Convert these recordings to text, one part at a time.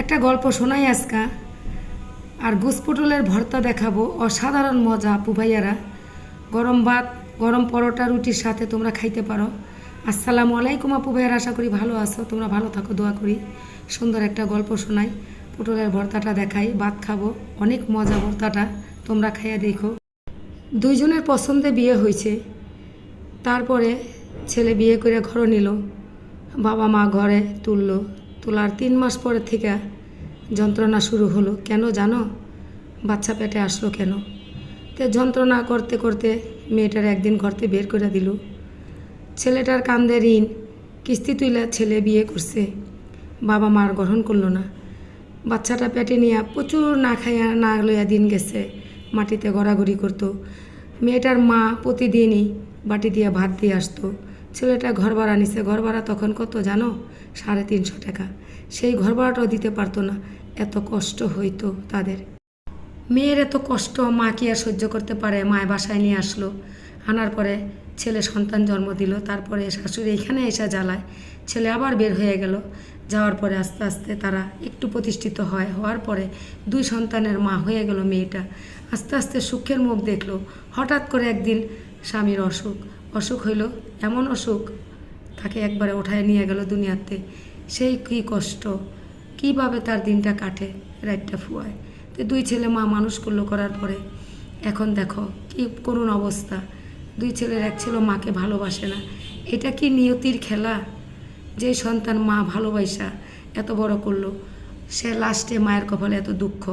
একটা গল্প শোনাই আজকা। আর গুস পটলের ভর্তা দেখাবো অসাধারণ মজা আপু ভাইয়ারা। গরম ভাত, গরম পরোটা, রুটির সাথে তোমরা খাইতে পারো। আসসালামু আলাইকুম আপু ভাইয়ারা, আশা করি ভালো আছো। তোমরা ভালো থাকো, দোয়া করি। সুন্দর একটা গল্প শোনাই। পটলের ভর্তাটা দেখাই, ভাত খাব। অনেক মজা ভর্তাটা, তোমরা খাইয়া দেখো। দুইজনের পছন্দে বিয়ে হয়েছে তারপরে ছেলে বিয়ে করে ঘর নিল। বাবা মা ঘরে তুললো। তোলার তিন মাস পরে থেকে যন্ত্রণা শুরু হলো। কেন জানো? বাচ্চা পেটে আসলো কেন? তে যন্ত্রণা করতে করতে মেয়েটার একদিন ঘরতে বের করে দিল। ছেলেটার কান্দে ঋণ, কিস্তি তুইলা ছেলে বিয়ে করছে। বাবা মার গ্রহণ করল না। বাচ্চাটা পেটে নিয়ে প্রচুর না খাইয়া না লইয়া দিন গেছে। মাটিতে গড়াগড়ি করতো। মেয়েটার মা প্রতিদিনই বাটি দিয়ে ভাত দিয়ে আসতো। ছেলেটা ঘর ভাড়া নিছে। ঘর ভাড়া তখন কত জানো? সাড়ে তিনশো টাকা। সেই ঘর ভাড়াটাও দিতে পারতো না। এত কষ্ট হইতো তাদের। মেয়ের এত কষ্ট, মা কি আর সহ্য করতে পারে? মায় বাসায় নিয়ে আসলো। আনার পরে ছেলে সন্তান জন্ম দিল। তারপরে শাশুড়ি এখানে এসে জ্বালায়। ছেলে আবার বের হয়ে গেল। যাওয়ার পরে আস্তে আস্তে তারা একটু প্রতিষ্ঠিত হয়। হওয়ার পরে দুই সন্তানের মা হয়ে গেল মেয়েটা। আস্তে আস্তে সুখের মুখ দেখল। হঠাৎ করে একদিন স্বামীর অসুখ। অসুখ হইল, এমন অসুখ তাকে একবারে ওঠায় নিয়ে গেল দুনিয়াতে। সেই কি কষ্ট, কীভাবে তার দিনটা কাটে, রাতটা ফুয়ায়। তো দুই ছেলে মা মানুষ করল করার পরে, এখন দেখো কি করুণ অবস্থা। দুই ছেলের এক ছেলে মাকে ভালোবাসে না। এটা কি নিয়তির খেলা? যে সন্তান মা ভালোবাসা এত বড় করল, সে লাস্টে মায়ের কপালে এত দুঃখ।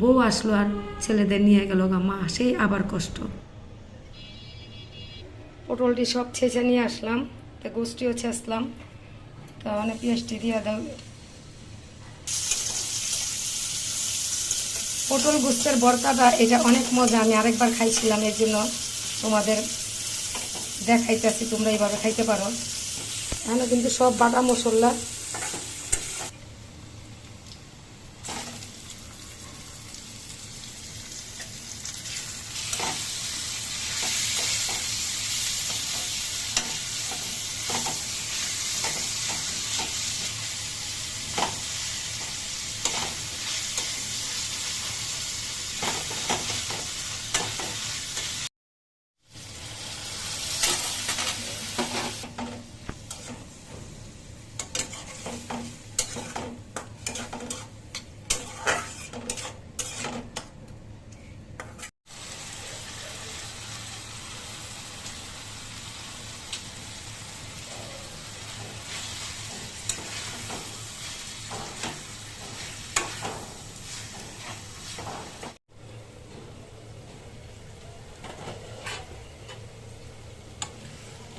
বউ আসলো আর ছেলেদের নিয়ে গেল গা মা, সেই আবার কষ্ট। পটলটি সব ছেঁচে নিয়ে আসলাম, তা গোষ্ঠীও ছেঁচলাম, তা অনেক পেঁয়াজটি দিয়ে দাও। পটল গুস্তের বরকাটা এটা অনেক মজা, আমি আরেকবার খাইছিলাম এর জন্য তোমাদের দেখাইতেছি, তোমরা এইভাবে খাইতে পারো। এখানে কিন্তু সব বাটা মশলা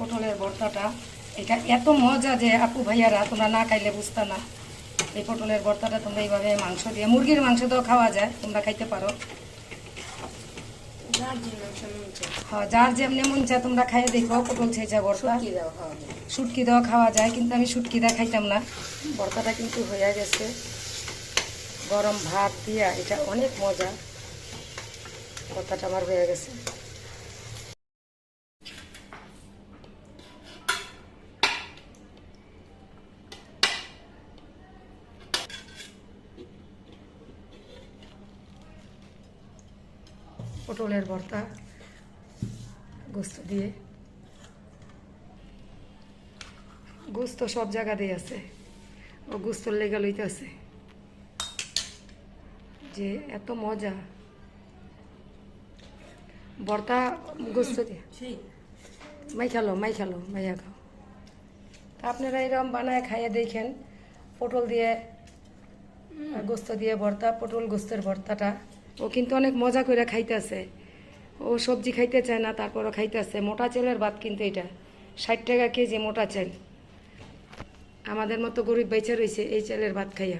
পটলের ভর্তাটা। এটা এত মজা যে আপু ভাইয়ারা তোমরা না খাইলে বুঝতে না। এই পটলের ভর্তাটা তোমরা এইভাবে মাংস দিয়ে মুরগির মাংস দিয়েও খাওয়া যায় তোমরা খাইতে পারো। হ্যাঁ যার যেমনি মন চায় তোমরা খাইয়ে দেখো পটল ছেঁচা ভর্তা। শুটকি দেওয়া খাওয়া যায় কিন্তু আমি শুটকি দেওয়া খাইতাম না। ভর্তাটা কিন্তু হয়ে গেছে। গরম ভাত দিয়া এটা অনেক মজা। ভর্তাটা আমার হয়ে গেছে। পটলের ভর্তা গোস্ত দিয়ে। গোস্ত সব জায়গাতেই আছে। ও গোস্তর লেগা লইতে আছে যে এত মজা। ভর্তা গোস্ত দিয়ে। মাই খালো মাই খালো মাইয়া খাও। তা আপনারা এরকম বানায় খাইয়ে দেখেন। পটল দিয়ে গোস্ত দিয়ে ভর্তা পটল গোস্তের ভর্তাটা। ও কিন্তু অনেক মজা করে খাইতেছে। ও সবজি খাইতে চায় না, তারপরও খাইতেছে। মোটা চালের ভাত কিন্তু এটা। ষাট টাকা কেজি মোটা চাল। আমাদের মতো গরিব বেচা রয়েছে এই চালের ভাত খাইয়া।